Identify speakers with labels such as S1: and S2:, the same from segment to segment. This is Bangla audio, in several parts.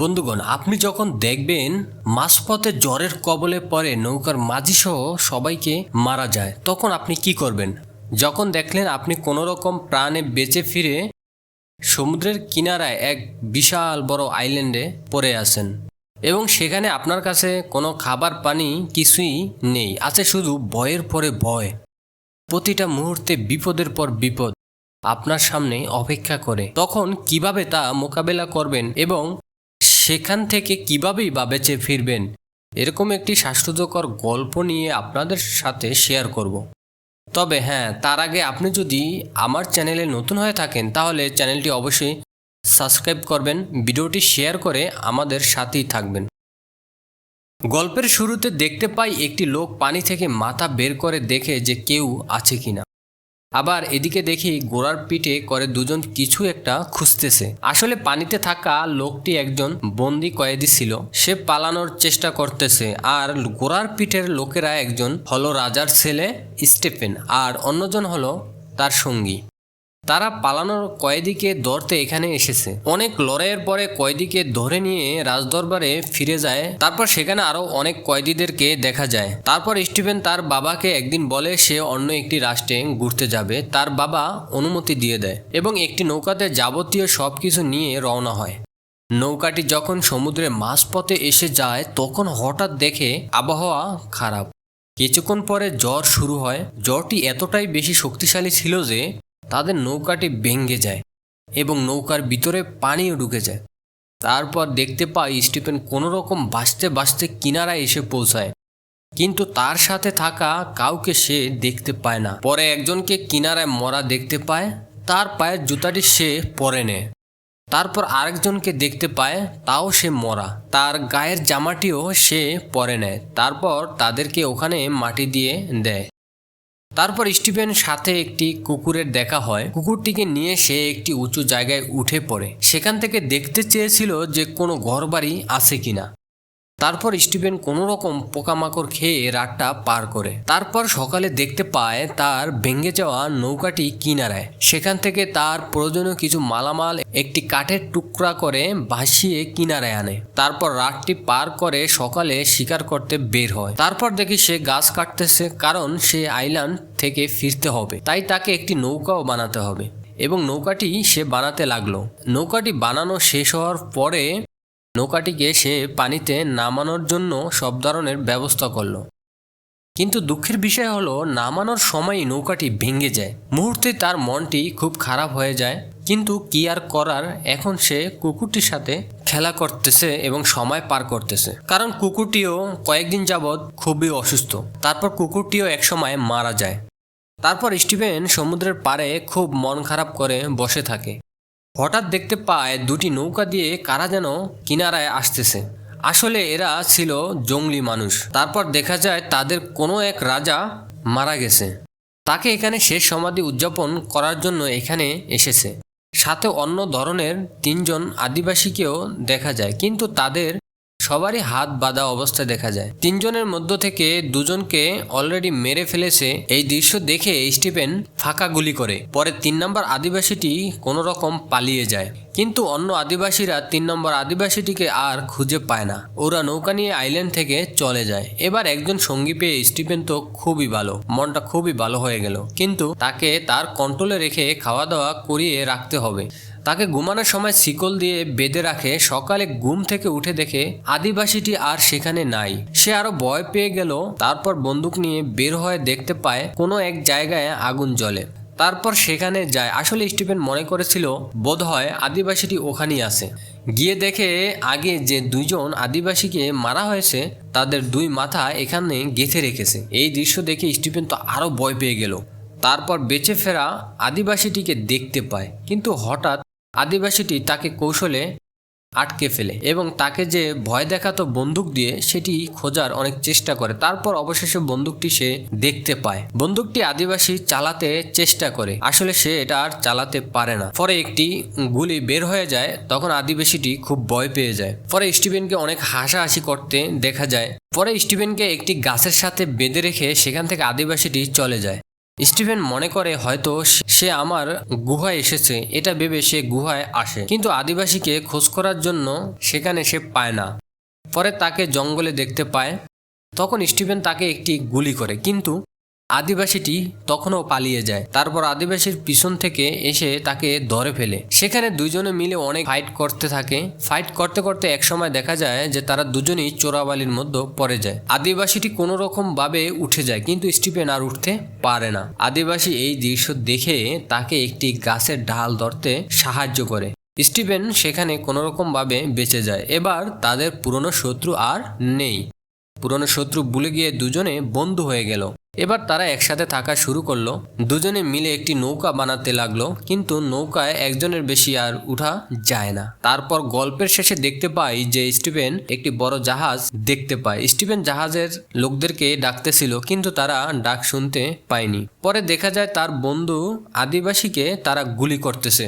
S1: বন্ধুগণ, আপনি যখন দেখবেন মাঝপথে জ্বরের কবলে পরে নৌকার মাঝি সহ সবাইকে মারা যায়, তখন আপনি কি করবেন? যখন দেখলেন আপনি কোনো রকম প্রাণে বেঁচে ফিরে সমুদ্রের কিনারায় এক বিশাল বড় আইল্যান্ডে পড়ে আছেন এবং সেখানে আপনার কাছে কোনো খাবার পানি কিছুই নেই, আছে শুধু ভয়ের পরে ভয়। প্রতিটা মুহূর্তে বিপদের পর বিপদ আপনার সামনে অপেক্ষা করে, তখন কীভাবে তা মোকাবেলা করবেন এবং সেখান থেকে কিভাবেই বা বেঁচে ফিরবেন, এরকম একটি শ্বাসরুদ্ধকর গল্প নিয়ে আপনাদের সাথে শেয়ার করব। তবে হ্যাঁ তার আগে আপনি যদি আমার চ্যানেলে নতুন হয়ে থাকেন, তাহলে চ্যানেলটি অবশ্যই সাবস্ক্রাইব করবেন, ভিডিওটি শেয়ার করে আমাদের সাথেই থাকবেন। গল্পের শুরুতে দেখতে পাই একটি লোক পানি থেকে মাথা বের করে দেখে যে কেউ আছে কিনা। আবার এদিকে দেখি গোড়ার পিঠে করে দুজন কিছু একটা খুঁজতেছে। আসলে পানিতে থাকা লোকটি একজন বন্দি কয়েদি ছিল। সে পালানোর চেষ্টা করতেছে আর গোড়ার পিঠের লোকেরা একজন হলো রাজার ছেলে স্টেফেন আর অন্যজন হলো তার সঙ্গী। তারা পালানোর কয়েদিকে ধরতে এখানে এসেছে। অনেক লড়াইয়ের পরে কয়েদিকে ধরে নিয়ে রাজদরবারে ফিরে যায়। তারপর সেখানে আরও অনেক কয়েদিদেরকে দেখা যায়। তারপর স্টিফেন তার বাবাকে একদিন বলে সে অন্য একটি রাষ্ট্রে ঘুরতে যাবে। তার বাবা অনুমতি দিয়ে দেয় এবং একটি নৌকাতে যাবতীয় সব কিছু নিয়ে রওনা হয়। নৌকাটি যখন সমুদ্রের মাঝপথে এসে যায়, তখন হঠাৎ দেখে আবহাওয়া খারাপ। কিছুক্ষণ পরে জ্বর শুরু হয়। জ্বরটি এতটাই বেশি শক্তিশালী ছিল যে তাদের নৌকাটি ভেঙে যায় এবং নৌকার ভিতরে পানিও ঢুকে যায়। তারপর দেখতে পাই স্টিফেন কোনো রকম বাঁচতে বাঁচতে কিনারায় এসে পৌঁছায়। কিন্তু তার সাথে থাকা কাউকে সে দেখতে পায় না। পরে একজনকে কিনারায় মরা দেখতে পায়, তার পায়ের জুতাটি সে পরে নেয়। তারপর আরেকজনকে দেখতে পায়, তাও সে মরা। তার গায়ের জামাটিও সে পরে নেয়। তারপর তাদেরকে ওখানে মাটি দিয়ে দেয়। তারপর স্টিফেন সাথে একটি কুকুরের দেখা হয়। কুকুরটিকে নিয়ে সে একটি উঁচু জায়গায় উঠে পড়ে। সেখান থেকে দেখতে চেয়েছিল যে কোনো ঘরবাড়ি আছে কিনা। তারপর স্টিফেন কোনো রকম পোকামাকড় খেয়ে রাতটা পার করে। তারপর সকালে দেখতে পায় তার ভেঙে যাওয়া নৌকাটি কিনারায়। সেখান থেকে তার প্রয়োজনীয় কিছু মালামাল একটি কাঠের টুকরা করে ভাসিয়ে কিনারায় আনে। তারপর রাতটি পার করে সকালে শিকার করতে বের হয়। তারপর দেখি সে গাছ কাটতেছে, কারণ সে আইল্যান্ড থেকে ফিরতে হবে। তাই তাকে একটি নৌকাও বানাতে হবে। এবং নৌকাটি সে বানাতে লাগল। নৌকাটি বানানো শেষ হওয়ার পরে নৌকাটিকে সে পানিতে নামানোর জন্য সব ধরনের ব্যবস্থা করল। কিন্তু দুঃখের বিষয় হলো, নামানোর সময়ই নৌকাটি ভেঙে যায়। মুহূর্তে তার মনটি খুব খারাপ হয়ে যায়, কিন্তু কি আর করার, এখন সে কুকুরটির সাথে খেলা করতেছে এবং সময় পার করতেছে। কারণ কুকুরটিও কয়েকদিন যাবৎ খুবই অসুস্থ। তারপর কুকুরটিও একসময় মারা যায়। তারপর স্টিভেন সমুদ্রের পাড়ে খুব মন খারাপ করে বসে থাকে। হঠাৎ দেখতে পায় দুটি নৌকা দিয়ে কারা যেন কিনারায় আসতেছে। আসলে এরা ছিল জঙ্গলি মানুষ। তারপর দেখা যায় তাদের কোনো এক রাজা মারা গেছে। তাকে এখানে শেষ সমাধি উদযাপন করার জন্য এখানে এসেছে। সাথে অন্য ধরনের তিনজন আদিবাসীকেও দেখা যায়, কিন্তু তাদের সবারই হাত বাঁধা অবস্থায় দেখা যায়। তিনজনের মধ্য থেকে দুজনকে অলরেডি মেরে ফেলেছে। এই দৃশ্য দেখে স্টিফেন ফাঁকা গুলি করে। পরে তিন নম্বর আদিবাসীটি কোনো রকম পালিয়ে যায়। কিন্তু অন্য আদিবাসীরা তিন নম্বর আদিবাসীটিকে আর খুঁজে পায় না। ওরা নৌকা নিয়ে আইল্যান্ড থেকে চলে যায়। এবার একজন সঙ্গী পেয়ে স্টিফেন তো খুবই ভালো। মনটা খুবই ভালো হয়ে গেল। কিন্তু তাকে তার কন্ট্রোলে রেখে খাওয়া দাওয়া করিয়ে রাখতে হবে। তাকে ঘুমানোর সময় শিকল দিয়ে বেঁধে রাখে, সকালে ঘুম থেকে উঠে দেখে আদিবাসীটি আর সেখানে নাই। সে আরও ভয় পেয়ে গেল, তারপর বন্দুক নিয়ে বের হয়ে দেখতে পায় কোনো এক জায়গায় আগুন জ্বলে। তারপর সেখানে যায়। আসলে স্টিফেন মনে করেছিল বোধ হয় আদিবাসীটি ওখানেই আছে। গিয়ে দেখে আগে যে দুইজন আদিবাসীকে মারা হয়েছে, তাদের দুই মাথা এখানে গেঁথে রেখেছে। এই দৃশ্য দেখে স্টিফেন তো আরও ভয় পেয়ে গেল। তারপর বেঁচে ফেরা আদিবাসীটিকে দেখতে পায়। কিন্তু হঠাৎ আদিবাসীটি তাকে কৌশলে আটকে ফেলে এবং তাকে যে ভয় দেখাতো বন্দুক দিয়ে সেটি খোঁজার অনেক চেষ্টা করে। তারপর অবশেষে বন্দুকটি সে দেখতে পায়। বন্দুকটি আদিবাসী চালাতে চেষ্টা করে। আসলে সে এটা আর চালাতে পারে না। পরে একটি গুলি বের হয়ে যায়, তখন আদিবাসীটি খুব ভয় পেয়ে যায়। পরে স্টিভেনকে অনেক হাসাহাসি করতে দেখা যায়। পরে স্টিভেনকে একটি গাছের সাথে বেঁধে রেখে সেখান থেকে আদিবাসীটি চলে যায়। স্টিভেন মনে করে হয়তো সে- আমার গুহায় এসেছে, এটা ভেবে সে গুহায় আসে। কিন্তু আদিবাসীকে খোঁজ করার জন্য সেখানে সে পায় না। পরে তাকে জঙ্গলে দেখতে পায়। তখন স্টিভেন তাকে একটি গুলি করে। কিন্তু আদিবাসীটি তখনও পালিয়ে যায়। তারপর আদিবাসীর পিছন থেকে এসে তাকে ধরে ফেলে। সেখানে দুজনে মিলে অনেক ফাইট করতে থাকে। ফাইট করতে করতে একসময় দেখা যায় যে তারা দুজনেই চোরাবালির মধ্যে পড়ে যায়। আদিবাসীটি কোনো রকম ভাবে উঠে যায়, কিন্তু স্টিফেন আর উঠতে পারে না। আদিবাসী এই দৃশ্য দেখে তাকে একটি গাছের ডাল ধরতে সাহায্য করে। স্টিভেন সেখানে কোনো রকম ভাবে বেঁচে যায়। এবার তাদের পুরনো শত্রু আর নেই। পুরনো শত্রু ভুলে গিয়ে দুজনে বন্ধু হয়ে গেল। এবার তারা একসাথে থাকা শুরু করল। দুজনে মিলে একটি নৌকা বানাতে লাগল, কিন্তু নৌকায় একজনের বেশি আর উঠা যায় না। তারপর গল্পের শেষে দেখতে পাই যে স্টিভেন একটি বড় জাহাজ দেখতে পায়। স্টিভেন জাহাজের লোকদেরকে ডাকতেছিল, কিন্তু তারা ডাক শুনতে পায়নি। পরে দেখা যায় তার বন্ধু আদিবাসীকে তারা গুলি করতেছে।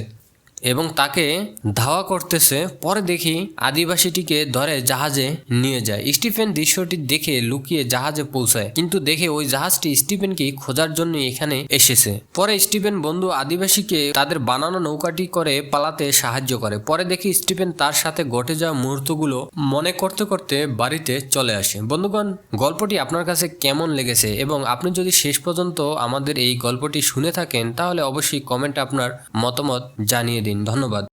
S1: এবং তাকে ধাওয়া করতেছে। পরে দেখি আদিবাসীটিকে ধরে জাহাজে নিয়ে যায়। স্টিফেন দৃশ্যটি দেখে লুকিয়ে জাহাজে পৌঁছায়। কিন্তু দেখে ওই জাহাজটি স্টিফেনকে খোঁজার জন্য এখানে এসেছে। পরে স্টিফেন বন্ধু আদিবাসীকে তাদের বানানো নৌকাটি করে পালাতে সাহায্য করে। পরে দেখি স্টিফেন তার সাথে ঘটে যাওয়া মুহূর্তগুলো মনে করতে করতে বাড়িতে চলে আসে। বন্ধুগণ, গল্পটি আপনার কাছে কেমন লেগেছে? এবং আপনি যদি শেষ পর্যন্ত আমাদের এই গল্পটি শুনে থাকেন, তাহলে অবশ্যই কমেন্ট আপনার মতামত জানিয়ে দিন। ধন্যবাদ।